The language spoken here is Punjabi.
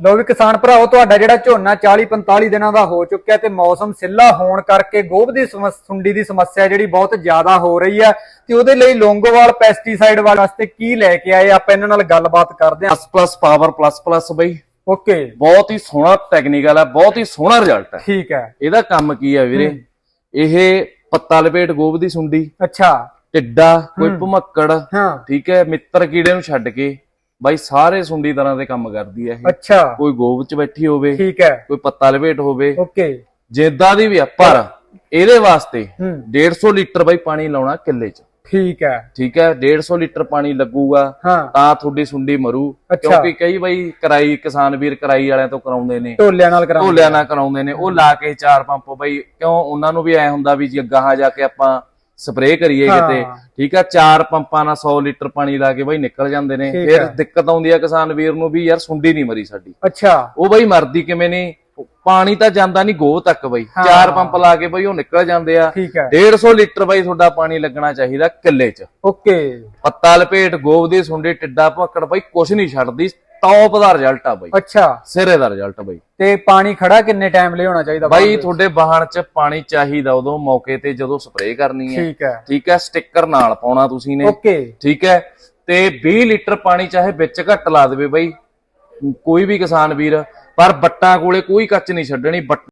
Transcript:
ਲੋ ਵੀ ਕਿਸਾਨ ਭਰਾਓ ਤੁਹਾਡਾ ਜਿਹੜਾ ਝੋਨਾ 40 45 ਦਿਨਾਂ ਦਾ ਹੋ ਚੁੱਕਿਆ ਤੇ ਮੌਸਮ ਸਿੱਲਾ ਹੋਣ ਕਰਕੇ ਗੋਭ ਦੀ ਸੁੰਡੀ ਦੀ ਸਮੱਸਿਆ ਜਿਹੜੀ ਬਹੁਤ ਜ਼ਿਆਦਾ ਹੋ ਰਹੀ ਹੈ ਤੇ ਉਹਦੇ ਲਈ ਲੋਂਗੋਵਾਲ ਪੈਸਟੀਸਾਈਡ ਵਾਸਤੇ ਕੀ ਲੈ ਕੇ ਆਏ ਆਪਾਂ ਇਹਨਾਂ ਨਾਲ ਗੱਲਬਾਤ ਕਰਦੇ ਹਾਂ। Plus plus power plus plus ਬਈ। ਓਕੇ। ਬਹੁਤ ਹੀ ਸੋਹਣਾ ਟੈਕਨੀਕਲ ਹੈ ਬਹੁਤ ਹੀ ਸੋਹਣਾ ਰਿਜ਼ਲਟ ਹੈ ਠੀਕ ਹੈ। ਇਹਦਾ ਕੰਮ ਕੀ ਹੈ ਵੀਰੇ? ਇਹ ਪੱਤਾ ਲਪੇਟ ਗੋਭ ਦੀ ਸੁੰਡੀ। ਅੱਛਾ। ਟਿੱਡਾ ਕੋਈ ਭਮੱਕੜ। ਹਾਂ। ਠੀਕ ਹੈ ਮਿੱਤਰ ਕੀੜੇ ਨੂੰ ਛੱਡ ਕੇ। ਬਾਈ ਸਾਰੇ ਸੁੰਡੀ ਤਰ੍ਹਾਂ ਦੇ ਕੰਮ ਕਰਦੀ ਹੈ ਇਹ। ਅੱਛਾ। ਕੋਈ ਗੋਭ ਚ ਬੈਠੀ ਹੋਵੇ ਠੀਕ ਹੈ। ਕੋਈ ਪੱਤਾ ਲਪੇਟ ਹੋਵੇ। ਓਕੇ। ਜਿੱਦਾਂ ਦੀ ਵੀ ਆ ਪਰ ਇਹਦੇ ਵਾਸਤੇ ਹੂੰ। 150 ਲੀਟਰ ਬਾਈ ਪਾਣੀ ਲਾਉਣਾ ਕਿੱਲੇ ਚ। ਠੀਕ ਹੈ। ਠੀਕ ਹੈ 150 ਲੀਟਰ ਪਾਣੀ ਲੱਗੂਗਾ ਤਾਂ ਤੁਹਾਡੀ ਸੁੰਡੀ ਮਰੂ। ਕਿਉਂਕਿ ਕਈ ਬਾਈ ਕਰਾਈ ਕਿਸਾਨ ਵੀਰ ਕਰਾਈ ਵਾਲਿਆਂ ਤੋਂ ਕਰਾਉਂਦੇ ਨੇ। ਢੋਲਿਆਂ ਨਾਲ ਕਰਾਉਂਦੇ ਢੋਲਿਆਂ ਨਾਲ ਕਰਾਉਂਦੇ ਨੇ। ਉਹ ਲਾ ਕੇ ਚਾਰ ਪੰਪ ਬਈ ਕਿਉਂ ਉਹਨਾਂ ਨੂੰ ਵੀ ਐ ਹੁੰਦਾ ਵੀ ਜੇ ਗਾਹਾਂ ਜਾ ਕੇ ਆਪਾਂ ਸਪਰੇਅ ਕਰੀਏ। ਕਿਤੇ। ਠੀਕ ਆ ਚਾਰ ਪੰਪਾਂ ਨਾਲ 100 ਲੀਟਰ ਪਾਣੀ ਲਾ ਕੇ ਬਈ ਨਿਕਲ ਜਾਂਦੇ ਨੇ। ਫਿਰ। ਦਿੱਕਤ ਆਉਂਦੀ ਆ ਕਿਸਾਨ ਵੀਰ ਨੂੰ ਵੀ ਯਾਰ ਸੁੰਡੀ ਨਹੀਂ ਮਰੀ ਸਾਡੀ। ਅੱਛਾ। ਉਹ ਬਈ ਮਰਦੀ ਕਿਵੇਂ ਨਹੀਂ ਪਾਣੀ ਤਾਂ ਜਾਂਦਾ ਨਹੀਂ ਗੋਹ ਤੱਕ ਬਈ। ਚਾਰ ਪੰਪ ਲਾ ਕੇ ਬਈ ਉਹ ਨਿਕਲ ਜਾਂਦੇ ਆ। ਠੀਕ ਹੈ 150 ਲੀਟਰ ਬਈ ਤੁਹਾਡਾ ਪਾਣੀ ਲੱਗਣਾ ਚਾਹੀਦਾ ਕਿੱਲੇ 'ਚ। ਓਕੇ। ਪੱਤਾ ਲਪੇਟ ਗੋਬ ਦੀ ਸੁੰਡੀ ਟਿੱਡਾ ਭੱਕੜ ਬਈ ਕੁਛ ਨਹੀਂ ਛੱਡਦੀ। ਟੌਪ ਦਾ ਰਿਜ਼ਲਟ ਆ ਬਈ। ਅੱਛਾ। ਸਿਰੇ ਦਾ ਰਿਜ਼ਲਟ ਬਈ। ਤੇ ਪਾਣੀ ਖੜਾ ਕਿੰਨੇ ਟਾਈਮ ਲਈ ਹੋਣਾ ਚਾਹੀਦਾ ਬਾਈ ਤੁਹਾਡੇ ਵਾਹਣ 'ਚ ਪਾਣੀ ਚਾਹੀਦਾ ਉਦੋਂ ਮੌਕੇ ਤੇ ਜਦੋਂ ਸਪਰੇਅ ਕਰਨੀ ਹੈ। ਠੀਕ ਹੈ। ਠੀਕ ਹੈ ਸਟicker ਨਾਲ ਪਾਉਣਾ ਤੁਸੀਂ ਨੇ। ਓਕੇ ਠੀਕ ਹੈ ਤੇ 20 ਲੀਟਰ ਪਾਣੀ ਚਾਹੇ ਵਿੱਚ ਘੱਟ ਲਾ ਦੇਵੇ ਬਾਈ। ਕੋਈ ਵੀ ਕਿਸਾਨ ਵੀਰ ਪਰ ਬੱਟਾਂ ਕੋਲੇ ਕੋਈ ਕੱਚ ਨਹੀਂ ਛੱਡਣੀ ਬੱਟ